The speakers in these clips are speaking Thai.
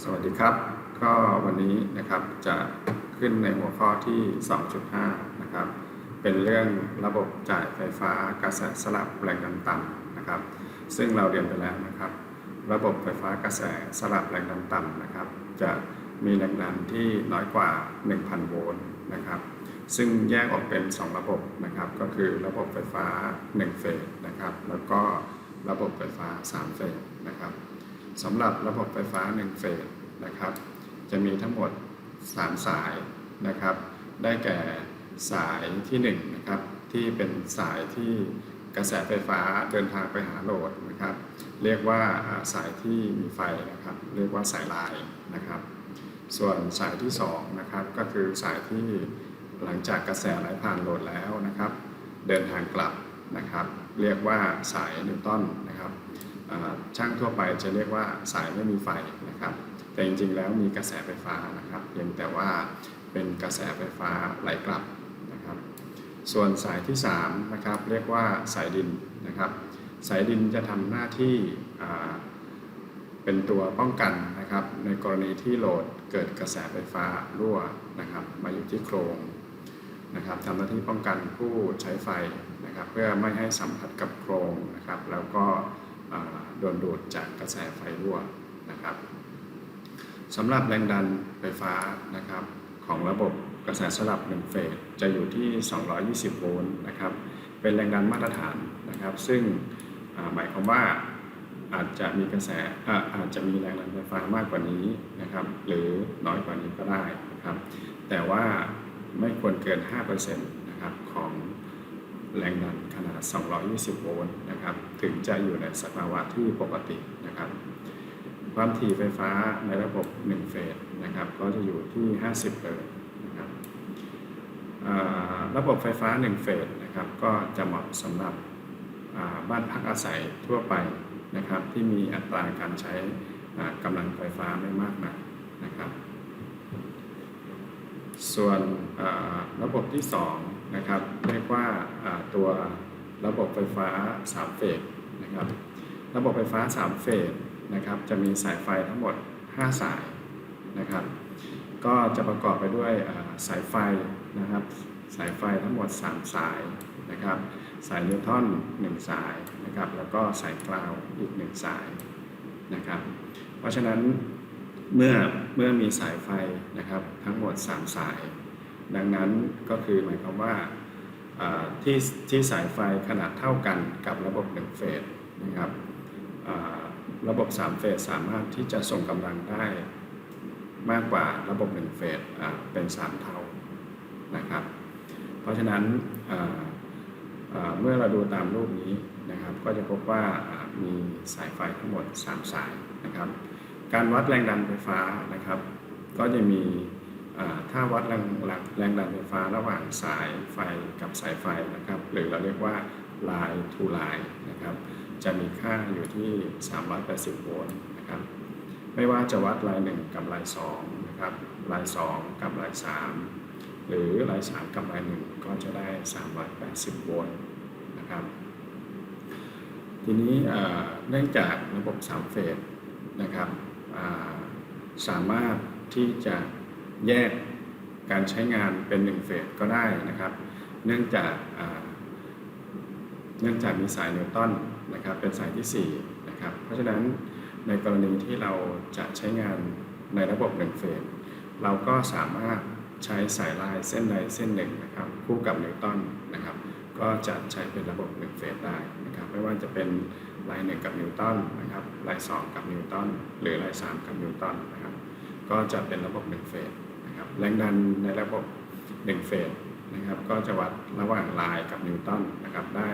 สวัสดีครับ ก็วันนี้นะครับจะขึ้นในหัวข้อที่ 2.5 นะครับ เป็นเรื่องระบบจ่ายไฟฟ้ากระแสสลับแรงดันต่ำนะครับ ซึ่งเราเรียนไปแล้วนะครับ ระบบไฟฟ้ากระแสสลับแรงดันต่ำนะครับ จะมีแรงดันที่น้อยกว่า 1,000 โวลต์นะครับ ซึ่งแยกออกเป็น 2 ระบบนะครับ ก็คือระบบไฟฟ้า 1 เฟสนะครับ แล้วก็ระบบไฟฟ้า 3 เฟสนะครับ สำหรับระบบไฟฟ้า 1 เฟสนะครับ จะมีทั้งหมด 3 สายนะครับ ได้แก่สายที่1นะครับที่เป็นสายที่กระแสไฟฟ้าเดินทางไปหาโหลดนะครับ เรียกว่าสายที่มีไฟนะครับ เรียกว่าสายลายนะครับ ส่วนสายที่2นะครับก็คือสายที่หลังจากกระแสไหลผ่านโหลดแล้วนะครับ เดินทางกลับนะครับ เรียกว่าสายนิวตันนะครับ ช่างทั่วไปจะเรียกว่าสายไม่มีไฟนะครับ แต่จริงๆแล้วมีกระแสไฟฟ้านะครับเพียงแต่ว่าเป็นกระแสไฟฟ้าไหลกลับนะครับ ส่วนสายที่3นะครับเรียกว่าสายดินนะครับ สายดินจะทำหน้าที่เป็นตัวป้องกันนะครับ ในกรณีที่โหลดเกิดกระแสไฟฟ้ารั่วนะครับ มาอยู่ที่โครงนะครับทำหน้าที่ป้องกันผู้ใช้ไฟนะครับ เพื่อไม่ให้สัมผัสกับโครงนะครับ แล้วก็ โดนดูดจากกระแสไฟรั่วนะครับสำหรับแรงดันไฟฟ้านะครับของระบบกระแสสลับ1เฟสจะอยู่ที่ 220 โวลต์นะครับเป็นแรงดันมาตรฐานนะครับ ซึ่งหมายความว่าอาจจะมีกระแสอ่าอาจจะมีแรงดันไฟฟ้ามากกว่านี้นะครับ หรือน้อยกว่านี้ก็ได้นะครับ แต่ว่าไม่ควรเกิน 5%นะครับของ แรงดันขนาด 220 โวลต์นะครับถึงจะอยู่ในสภาวะที่ปกตินะครับ ความถี่ไฟฟ้าในระบบ 1 เฟสนะครับก็จะอยู่ที่ 50 เฮิร์ตนะครับระบบไฟฟ้า 1 เฟสนะครับก็จะเหมาะสำหรับบ้านพักอาศัยทั่วไปนะครับที่มีอัตราการใช้กำลังไฟฟ้าไม่มากนักนะครับ ส่วนระบบที่2นะครับ ตัวระบบไฟฟ้า 3 เฟสนะครับ ระบบไฟฟ้า 3 เฟสนะครับ จะมีสายไฟทั้งหมด 5 สายนะครับ ก็จะประกอบไปด้วยสายไฟนะครับ สายไฟทั้งหมด 3 สายนะครับ สายนิวตรอน1 สายนะครับ แล้วก็สายกราวอีก 1 สายนะครับ เพราะฉะนั้นเมื่อเมื่อมีสายไฟนะครับทั้งหมด 3 สาย ดังนั้นก็คือหมายความว่า ที่ที่สายไฟขนาดเท่ากันกับระบบ1เฟสนะครับระบบ 3 เฟสสามารถที่จะส่งกำลังได้มากกว่าระบบ 1 เฟสเป็น 3 เท่านะครับ เพราะฉะนั้นเมื่อเราดูตามรูปนี้นะครับก็จะพบว่ามีสายไฟทั้งหมด 3 สายนะครับ การวัดแรงดันไฟฟ้านะครับ ก็จะมี ถ้าวัดแรงแรงแรงดันไฟฟ้าระหว่างสายไฟกับสายไฟนะครับ หรือเราเรียกว่า line to line นะครับ จะมีค่าอยู่ที่ 380 โวลต์นะครับ ไม่ว่าจะวัดลาย 1 กับลาย2นะครับลาย 2 กับลาย 3 หรือลาย 3 กับลาย 1 ก็จะได้ 380 โวลต์นะครับทีนี้เนื่องจากระบบ3เฟสนะครับสามารถที่จะ แยกการใช้งานเป็น1เฟสก็ได้นะครับ เนื่องจากเนื่องจากมีสายนิวตันนะครับเป็นสายที่4นะครับเพราะฉะนั้นในกรณีที่เราจะใช้งานในระบบ1เฟสเราก็สามารถใช้สายลายเส้นใดเส้นหนึ่งนะครับคู่กับนิวตันนะครับก็จะใช้เป็นระบบ1เฟสได้นะครับไม่ว่าจะเป็นลาย1กับนิวตันนะครับลาย2กับนิวตันหรือลาย3กับนิวตันนะครับก็จะเป็นระบบ1เฟส นะครับแรงดันในระบบ1เฟสนะครับก็จะวัดระหว่างลายกับนิวตันนะครับได้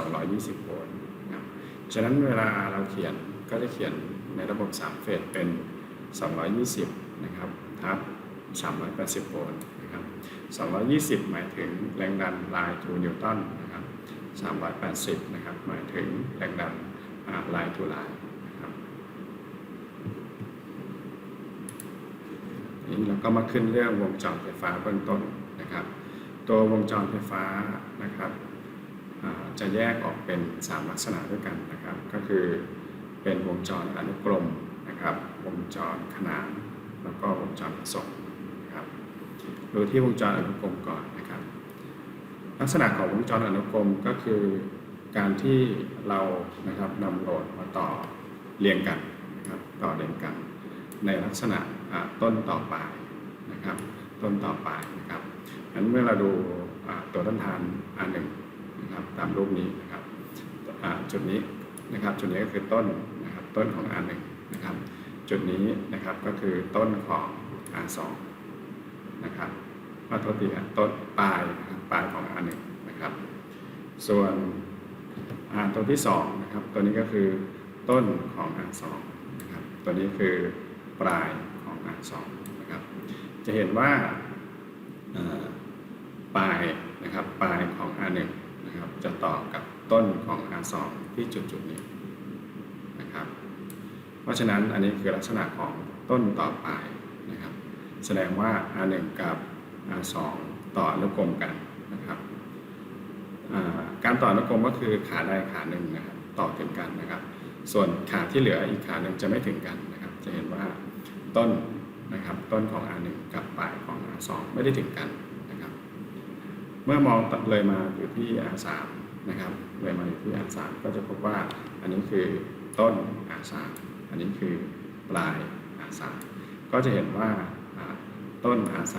220 โวลต์นะครับฉะนั้นเวลาเราเขียนก็จะเขียนในระบบ 3 เฟสเป็น 220 นะครับทับ380 โวลต์นะครับ 220 หมายถึงแรงดันลายทูนิวตันนะครับ380 นะครับหมายถึงแรงดันลายทูลาย นี้เราก็มาขึ้นเรื่องวงจรไฟฟ้าเบื้องต้นนะครับ ตัววงจรไฟฟ้านะครับจะแยกออกเป็น 3 ลักษณะด้วยกันนะครับ ก็คือเป็นวงจรอนุกรมนะครับ วงจรขนานแล้วก็วงจรผสมนะครับดูที่วงจรอนุกรมก่อนนะครับ ลักษณะของวงจรอนุกรมก็คือการที่เรานะครับนำโหลดมาต่อเรียงกันนะครับต่อเรียงกัน ในลักษณะ ต้นต่อปลายนะครับ ต้นต่อปลายนะครับงั้นเมื่อเราดูตัวต้นทานอันหนึ่งนะครับตามรูปนี้นะครับจุดนี้นะครับจุดนี้ก็คือต้นนะครับต้นของอันหนึ่งนะครับ จุดนี้นะครับก็คือต้นของอันสองนะครับว่าโทษทีครับต้นปลายนะครับปลายของอันหนึ่งนะครับ ส่วนอ่าตัวที่สองนะครับตัวนี้ก็คือต้นของอันสองนะครับตัวนี้คือปลาย สองนะครับจะเห็นว่าปลายนะครับปลายของ R1 นะครับจะต่อกับต้นของ R2 ที่จุดจุดๆนี้นะครับเพราะฉะนั้นอันนี้คือลักษณะของต้นต่อปลายนะครับแสดงว่า R1 กับ R2 ต่ออนุกรมกันนะครับการต่ออนุกรมก็คือขาใดขาหนึ่งนะครับต่อถึงกันนะครับ ส่วนขาที่เหลืออีกขาหนึ่งจะไม่ถึงกันนะครับ จะเห็นว่าต้น นะครับต้นของ R1 กับปลายของ R2 ไม่ได้ถึงกันนะครับเมื่อมองเลยมาอยู่ที่ R3 นะครับเลยมาอยู่ที่ R3 ก็จะพบว่าอันนี้คือต้น R3 อันนี้คือปลาย R3 ก็จะเห็นว่าอ่าต้น R3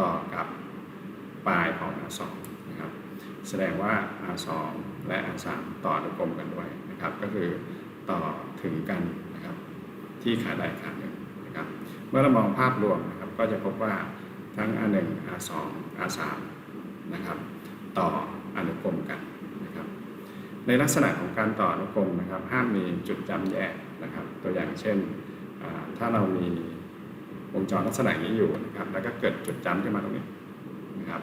ต่อกับปลายของ R2 นะครับแสดงว่า R2 และ R3 ต่ออนุกรมกันด้วยนะครับก็คือต่อถึงกันนะครับที่ขาใดขา มื่อเรามองภาพรวมนะครับก็จะพบว่าทั้ง R1 R2 R3 นะครับต่ออนุกรมกันนะครับในลักษณะของการต่ออนุกรมนะครับห้ามมีจุดจำแยกนะครับตัวอย่างเช่น ถ้าเรามีวงจรลักษณะนี้อยู่นะครับแล้วก็เกิดจุดจำขึ้นมาตรงนี้นะครับ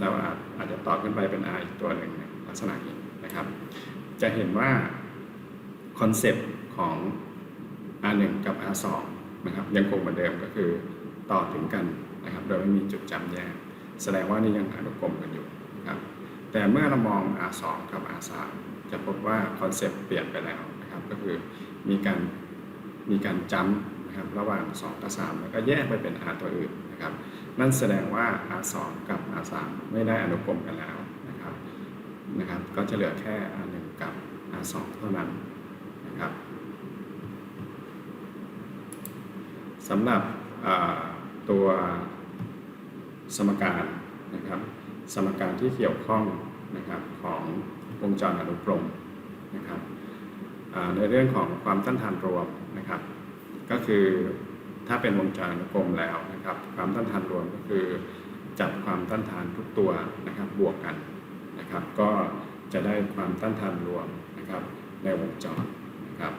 เราอาจอาจจะต่อขึ้นไปเป็น R อีกตัวหนึ่งลักษณะนี้นะครับ จะเห็นว่าคอนเซปต์ของ R1 กับ R2 นะครับยังคงเหมือนเดิมก็คือต่อถึงกันนะครับโดยไม่มีจุดจำแยก แสดงว่านี่ยังอนุกรมกันอยู่นะครับแต่เมื่อเรามอง R2 กับ R3 จะพบว่าคอนเซปต์เปลี่ยนไปแล้วนะครับก็คือมีการมีการจำนะครับระหว่าง 2 กับ 3 แล้วก็แยกไปเป็น R ตัวอื่นนะครับนั่นแสดงว่า R2 กับ R3 ไม่ได้อนุกรมกันแล้วนะครับนะครับก็จะเหลือแค่ R1 กับ R2 เท่านั้นนะครับ สำหรับตัวสมการนะครับ สมการที่เกี่ยวข้องนะครับของวงจรอนุกรมนะครับในเรื่องของความต้านทานรวมนะครับ ก็คือถ้าเป็นวงจรอนุกรมแล้วนะครับ ความต้านทานรวมก็คือจับความต้านทานทุกตัวนะครับบวกกันนะครับ ก็จะได้ความต้านทานรวมนะครับในวงจรนะครับ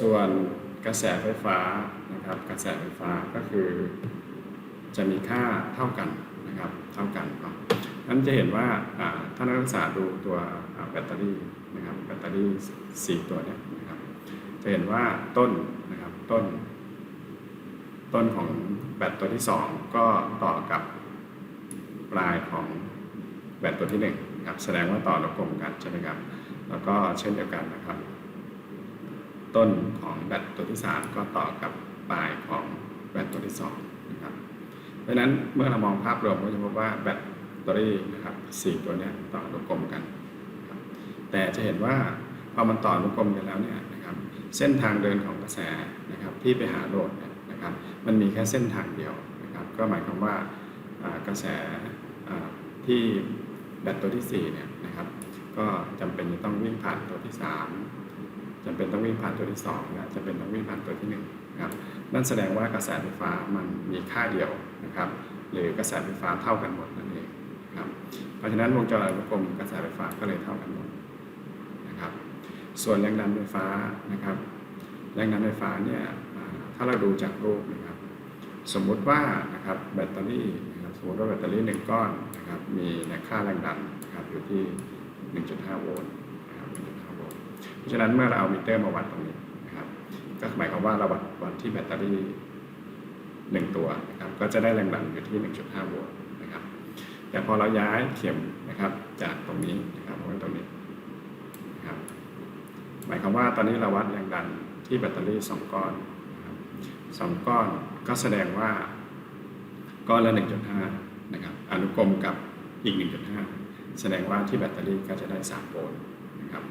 ส่วน กระแสไฟฟ้านะครับ กระแสไฟฟ้าก็คือ จะมีค่าเท่ากันนะครับ เท่ากันเนาะนั้นจะเห็นว่าถ้านักศึกษาดูตัวแบตเตอรี่นะครับ แบตเตอรี่สี่ตัวเนี้นะครับ จะเห็นว่าต้นนะครับต้น ต้นของแบตตัวที่สองก็ต่อกับปลายของแบตตัวที่หนึ่งนะครับ แสดงว่าต่อระกลมกันใช่ไหมครับ แล้วก็เช่นเดียวกันนะครับ ต้นของแบตตัวที่สามก็ต่อกับปลายของแบตตัวที่สองนะครับเพราะฉะนั้นเมื่อเรามองภาพรวมก็จะพบว่าแบตเตอรี่นะครับสี่ตัวนี้ต่ออนุกรมกันแต่จะเห็นว่าพอมันต่ออนุกรมกันแล้วเนี่ยนะครับเส้นทางเดินของกระแสนะครับที่ไปหาโหลดนะครับมันมีแค่เส้นทางเดียวนะครับก็หมายความว่ากระแสที่แบตตัวที่สี่เนี่ยนะครับก็จำเป็นจะต้องวิ่งผ่านตัวที่สาม จำเป็นต้องวิ่งผ่านตัวที่สองและจำเป็นต้องวิ่งผ่านตัวที่หนึ่งนะครับนั่นแสดงว่ากระแสไฟฟ้ามันมีค่าเดียวนะครับ หรือกระแสไฟฟ้าเท่ากันหมดนั่นเองครับเพราะฉะนั้นวงจรอนุกรมกระแสไฟฟ้าก็เลยเท่ากันหมดนะครับ ส่วนแรงดันไฟฟ้านะครับ แรงดันไฟฟ้าเนี่ยถ้าเราดูจากรูปนะครับ สมมุติว่านะครับแบตเตอรี่นะครับสมมติว่าแบตเตอรี่หนึ่งก้อนนะครับมีค่าแรงดันนะครับอยู่ที่ 1.5 โวลต์ ฉะนั้นเมื่อเราเอามิเตอร์มาวัดตรงนี้นะครับ ก็หมายความว่าเราวัดวัดที่แบตเตอรี่หนึ่งตัวนะครับก็จะได้แรงดันอยู่ที่ 1.5 โวลต์นะครับ แต่พอเราย้ายเข็มนะครับจากตรงนี้นะครับมาไว้ตรงนี้นะครับหมายความว่าตอนนี้เราวัดแรงดันที่แบตเตอรี่สองก้อนนะครับสองก้อนก็แสดงว่าก้อนละ 1.5 นะครับอนุกรมกับอีก 1.5 แสดงว่าที่แบตเตอรี่ก็จะได้ 3 โวลต์นะครับ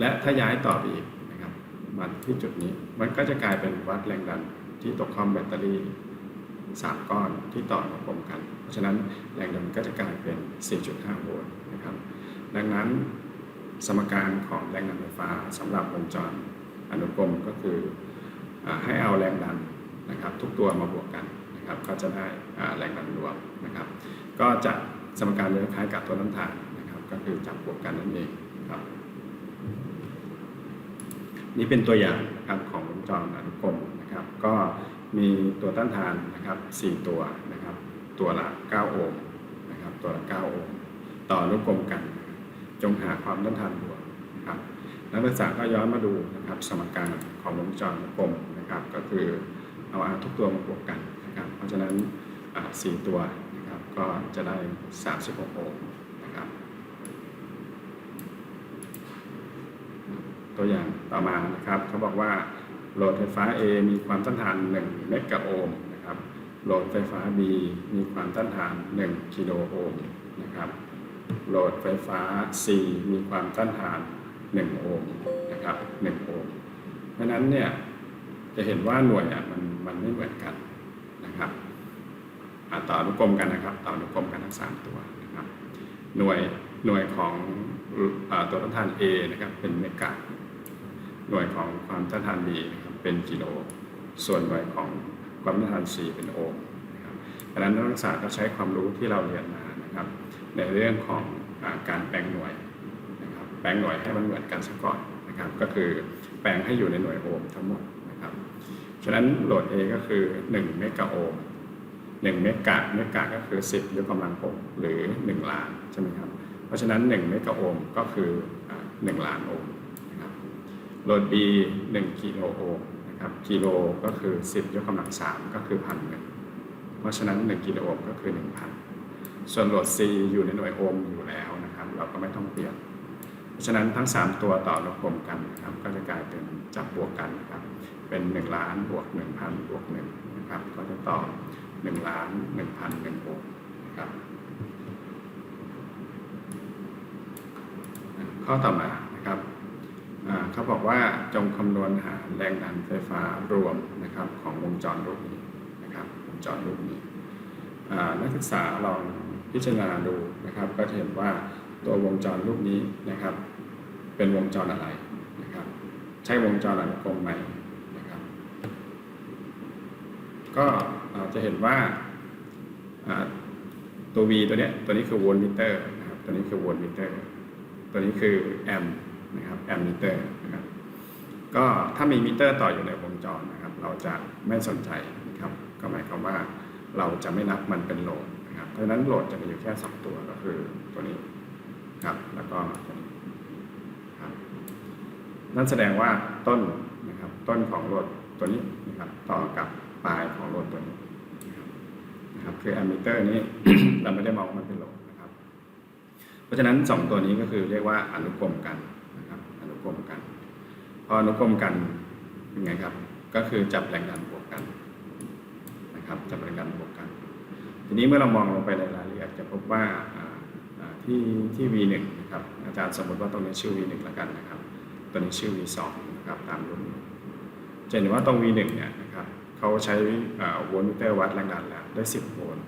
และถ้าย้ายต่อไปอีกนะครับมาที่จุดนี้มันก็จะกลายเป็นวัดแรงดันที่ตกข้อมแบตเตอรี่3ก้อนที่ต่ออนุกรมกัน เพราะฉะนั้นแรงดันก็จะกลายเป็น 4.5 โวลต์นะครับ ดังนั้นสมการของแรงดันไฟฟ้าสำหรับวงจรอนุกรมก็คืออให้เอาแรงดันนะครับทุกตัวมาบวกกันนะครับก็จะได้แรงดันรวมนะครับ ก็จะสมการจะคล้ายกับตัวน้ำทานนะครับก็คือจับบวกกันนั่นเองครับ นี่เป็นตัวอย่างนะครับของวงจรอนุกรมนะครับ ก็มีตัวต้านทานนะครับ4ตัวนะครับ ตัวละ 9 โอห์มนะครับ ตัวละ 9 โอห์มต่ออนุกรมกัน จงหาความต้านทานบวกนะครับนักศึกษาก็ย้อนมาดูนะครับสมการของวงจรอนุกรมนะครับ ก็คือเอาอาทุกตัวมาบวกกันนะครับ เพราะฉะนั้นอ่าสี่ตัวนะครับก็จะได้ 36 โอห์มนะครับ ตัวอย่างต่อมานะครับเขาบอกว่าโหลดไฟฟ้า A มีความต้านทาน 1 เมกะโอห์มนะครับโหลดไฟฟ้า B มีความต้านทาน 1 กิโลโอห์มนะครับโหลดไฟฟ้า C มีความต้านทาน 1 โอห์มนะครับ1โอห์มเพราะนั้นเนี่ยจะเห็นว่าหน่วยอะมันมันไม่เหมือนกันนะครับต่ออนุกรมกันนะครับ ต่ออนุกรมกันทั้ง 3 ตัวนะครับหน่วยหน่วยของอตัวต้านทาน A นะครับเป็นเมกะ หน่วยของความต้านทาน B นะครับเป็นกิโล ส่วนหน่วยของความต้านทาน C เป็นโอห์มนะครับดังนั้นนักศึกษาก็ใช้ความรู้ที่เราเรียนมานะครับ ในเรื่องของอการแปลงหน่วยนะครับแปลงหน่วยให้มันเหมือนกันซะก่อนนะครับ ก็คือแปลงให้อยู่ในหน่วยโอห์มทั้งหมดนะครับ ฉะนั้นโหลด A ก็คือ1เมกะโอห์ม1เมกะเมกะก็คือ 10ยกกำลัง6หรือ 1 ล้านใช่ไหมครับ เพราะฉะนั้น 1 เมกะโอห์มก็คืออ่า1ล้านโอห์ม โหลด B 1กิโลโอห์มนะครับกิโลก็คือ 10 ยกกำลัง 3 ก็คือพันหนึ่งเพราะฉะนั้น 1 กิโลโอห์มก็คือ 1,000 ส่วนโหลด C อยู่ในหน่วยโอห์มอยู่แล้วนะครับ เราก็ไม่ต้องเปลี่ยน เพราะฉะนั้นทั้ง 3 ตัวต่ออนุกรมกันนะครับก็จะกลายเป็นจับบวกกันนะครับเป็น 1 ล้านบวก 1,000 บวก1นะครับก็จะต่อ1ล้าน1,000 1โอห์มนะครับข้อต่อมา เขาบอกว่าจงคำนวณหาแรงดันไฟฟ้ารวมนะครับของวงจรรูปนี้นะครับวงจรรูปนี้นักศึกษาลองพิจารณาดูนะครับ ก็จะเห็นว่าตัววงจรรูปนี้นะครับ เป็นวงจรอะไรนะครับ ใช่วงจรอนุกรมไหมนะครับ ก็จะเห็นว่าอ่าตัว V ตัวเนี้ยตัวนี้คือโวลต์มิเตอร์นะครับตัวนี้คือโวลต์มิเตอร์ตัวนี้คือแอมป์ นะครับแอมมิเตอร์นะครับก็ถ้ามีมิเตอร์ต่ออยู่ในวงจรนะครับ เราจะไม่สนใจนะครับก็หมายความว่าเราจะไม่นับมันเป็นโหลดนะครับเพราะฉะนั้นโหลดจะมีอยู่แค่สองตัวก็คือตัวนี้ครับแล้วก็ตัวนี้ครับนั่นแสดงว่าต้นนะครับต้นของโหลดตัวนี้นะครับต่อกับปลายของโหลดตัวนี้นะครับคือแอมมิเตอร์นี้เราไม่ได้มองว่ามันเป็นโหลดนะครับ เพราะฉะนั้น 2 ตัวนี้ก็คือเรียกว่าอนุกรมกัน กรมกัน พออนุกรมกันเป็นไงครับ ก็คือจับแรงดันบวกกันนะครับจับแรงดันบวกกัน ทีนี้เมื่อเรามองลงไปในรายละเอียดจะพบว่าอ่าอ่าที่ที่ V1 นะครับอาจารย์สมมติว่าตรงนี้ชื่อ V1 แล้วกันนะครับตัวนี้ชื่อ V2 นะครับตามรุ่นจะเห็นว่าตรง V1 เนี่ยนะครับเขาใช้โวลต์มิเตอร์วัดแรงดันแล้วได้ 10 โวลต์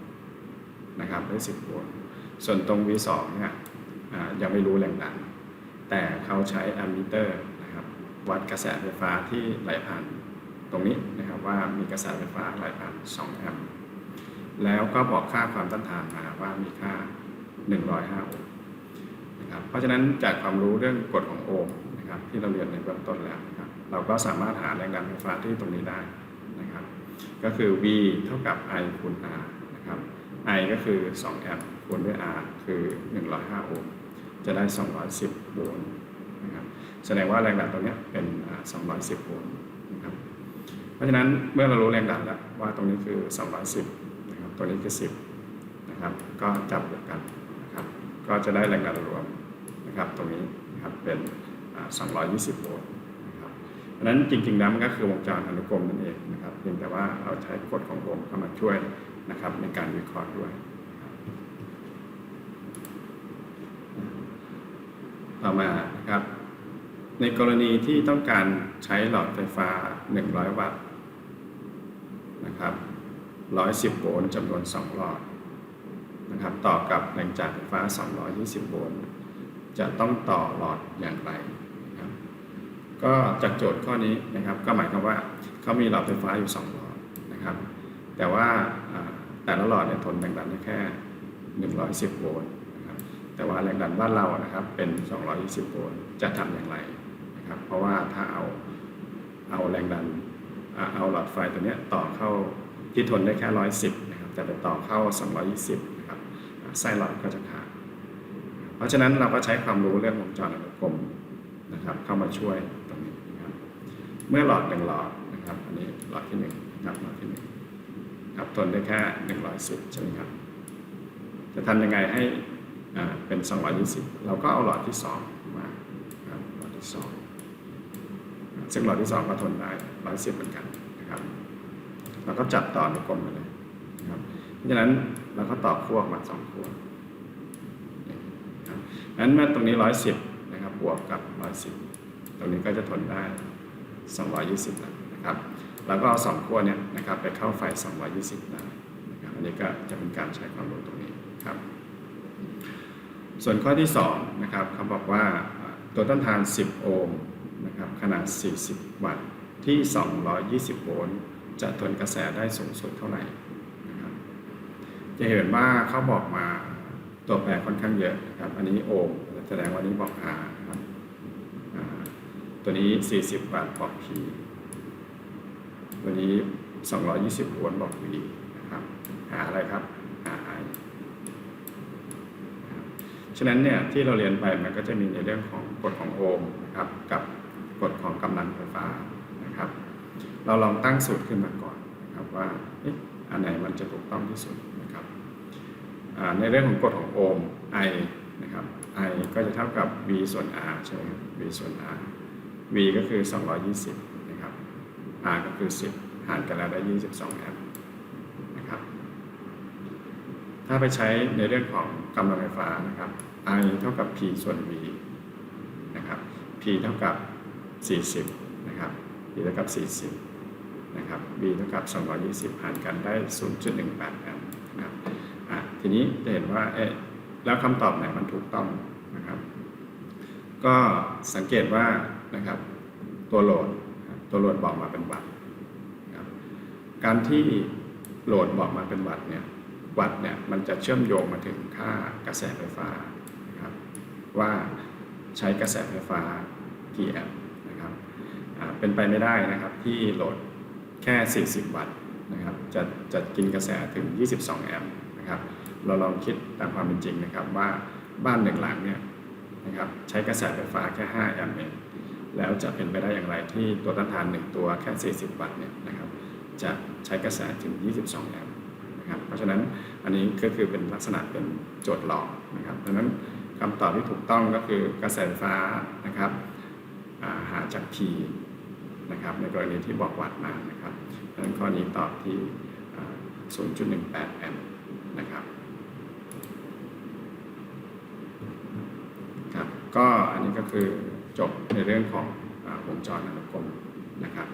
นะครับได้ 10 โวลต์ส่วนตรง V2 เนี่ยยังไม่รู้แรงดัน แต่เขาใช้แอมมิเตอร์นะครับวัดกระแสไฟฟ้าที่ไหลผ่านตรงนี้นะครับว่ามีกระแสไฟฟ้าไหลผ่าน 2 แอมป์แล้วก็บอกค่าความต้านทานมาว่ามีค่า 105โอห์มนะครับเพราะฉะนั้นจากความรู้เรื่องกฎของโอห์มนะครับที่เราเรียนในเบื้องต้นแล้วนะครับเราก็สามารถหาแรงดันไฟฟ้าที่ตรงนี้ได้นะครับก็คือ V เท่ากับ I คูณ R นะครับ I ก็คือ 2 แอมป์คูณด้วย R คือ 105 โอห์ม จะได้ 210 โวลต์นะครับแสดงว่าแรงดันตรงนี้เป็น 210 โวลต์นะครับเพราะฉะนั้นเมื่อเรารู้แรงดันแล้วว่าตรงนี้คือ 210 นะครับตัวนี้คือ 10 นะครับ ก็จับบวกกันนะครับ ก็จะได้แรงดันรวมนะครับตรงนี้นะครับเป็น 220 โวลต์นะครับเพราะฉะนั้นจริงๆแล้วมันก็คือวงจรอนุกรมนั่นเองนะครับเพียงแต่ว่าเราใช้กฎของโอห์มเข้ามาช่วยนะครับในการวิเคราะห์ด้วยนะครับต่อมานะครับ ในกรณีที่ต้องการใช้หลอดไฟฟ้า 100 วัตต์นะครับ 110 โวลต์จำนวน 2 หลอดนะครับ ต่อกับแรงจ่ายไฟฟ้า 220 โวลต์จะต้องต่อหลอดอย่างไรนะครับก็จากโจทย์ข้อนี้นะครับ ก็หมายความว่าเขามีหลอดไฟฟ้าอยู่ 2 หลอดนะครับ แต่ว่าอ่าแต่ละหลอดเนี่ยทนแรงดันได้แค่ 110 โวลต์นะครับแต่ว่าแรงดันบ้านเรานะครับเป็น 220 โวลต์ จะทำอย่างไร นะครับเพราะว่าถ้าเอาเอาแรงดันเอาหลอดไฟตัวนี้ต่อเข้าที่ทนได้แค่110นะครับแต่ไปต่อเข้า 220นะครับไส้หลอดก็จะขาดเพราะฉะนั้นเราก็ใช้ความรู้เรื่องวงจรอนุกรมนะครับเข้ามาช่วยตรงนี้นะครับเมื่อหลอดหนึ่งหลอดนะครับอันนี้หลอดที่หนึ่งนะครับหลอดที่หนึ่งครับทนได้แค่หนึ่งร้อยสิบใช่ไหมครับจะทำยังไงให้อ่าเป็น 220 เราก็เอาหลอดที่ 2 มาหลอดที่ 2 ซึ่งหลอดที่2ก็ทนได้110เหมือนกันนะครับเราก็จับต่อในกลมไปเลยนะครับเพราะฉะนั้นเราก็ต่อขั้วมาสองขั้วนั้นเมื่อตรงนี้110นะครับบวกกับ110ตรงนี้ก็จะทนได้220แล้วนะครับแล้วก็เอาสองขั้วเนี่ยนะครับไปเข้าไฟ220ได้นะครับอันนี้ก็จะเป็นการใช้ความรู้ตรงนี้ครับ ส่วนข้อที่2นะครับเขาบอกว่าอ่าตัวต้านทาน 10 โอห์ม นะครับขนาด 40 วัตต์ที่ 220 โวลต์จะทนกระแสได้สูงสุดเท่าไหร่นะครับจะเห็นว่าเขาบอกมาตัวแปรค่อนข้างเยอะนะครับอันนี้โอห์มแสดงว่านี้บอก R นะครับตัวนี้ 40 วัตต์บอก P ตัวนี้ 220 โวลต์บอก V นะครับหาอะไรครับหา I ฉะนั้นเนี่ยที่เราเรียนไปมันก็จะมีในเรื่องของกฎของโอห์มนะครับกับ กฎของกำลังไฟฟ้านะครับ เราลองตั้งสูตรขึ้นมาก่อนนะครับว่าอันไหนมันจะถูกต้องที่สุดนะครับในเรื่องของกฎของโอห์ม I นะครับ I ก็จะเท่ากับ V ส่วน R ใช่ไหมบ V ส่วน R V ก็คือ 220 นะครับ R ก็คือ 10 หารกันแล้วได้ 22แอมป์นะครับ ถ้าไปใช้ในเรื่องของกำลังไฟฟ้านะครับ I เท่ากับ P ส่วน V นะครับ P เท่ากับ 40นะครับ P เท่ากับ 40นะครับ V เท่ากับ 220หารกันได้ 0.18แอมป์นะครับอะทีนี้จะเห็นว่าเอ๊ะแล้วคำตอบไหนมันถูกต้องนะครับ ก็สังเกตว่านะครับตัวโหลดตัวโหลดบอกมาเป็นวัตต์นะการที่โหลดบอกมาเป็นวัตต์เนี่ยวัตต์เนี่ยมันจะเชื่อมโยงมาถึงค่ากระแสไฟฟ้านะครับว่าใช้กระแสไฟฟ้ากี่แอมป์ เป็นไปไม่ได้นะครับที่โหลดแค่ 40 วัตต์นะครับจะจะกินกระแสถึง 22 แอมป์นะครับเราลองคิดตามความเป็นจริงนะครับว่าบ้านหนึ่งหลังเนี่ยนะครับใช้กระแสไฟฟ้าแค่ 5 แอมป์เองแล้วจะเป็นไปได้อย่างไรที่ตัวต้านทาน 1 ตัวแค่ 40 วัตต์เนี่ยนะครับจะใช้กระแสถึง 22 แอมป์นะครับเพราะฉะนั้นอันนี้ก็คือเป็นลักษณะเป็นโจทย์หลอกนะครับดังนั้นคำตอบที่ถูกต้องก็คือกระแสไฟฟ้านะครับาหาจาก P นะครับในกรณีที่บอกวัดมานะครับดังนั้นข้อนี้ตอบที่ 0.18 แอมป์นะครับครับก็อันนี้ก็คือจบในเรื่องของวงจรอนุกรมนะครับ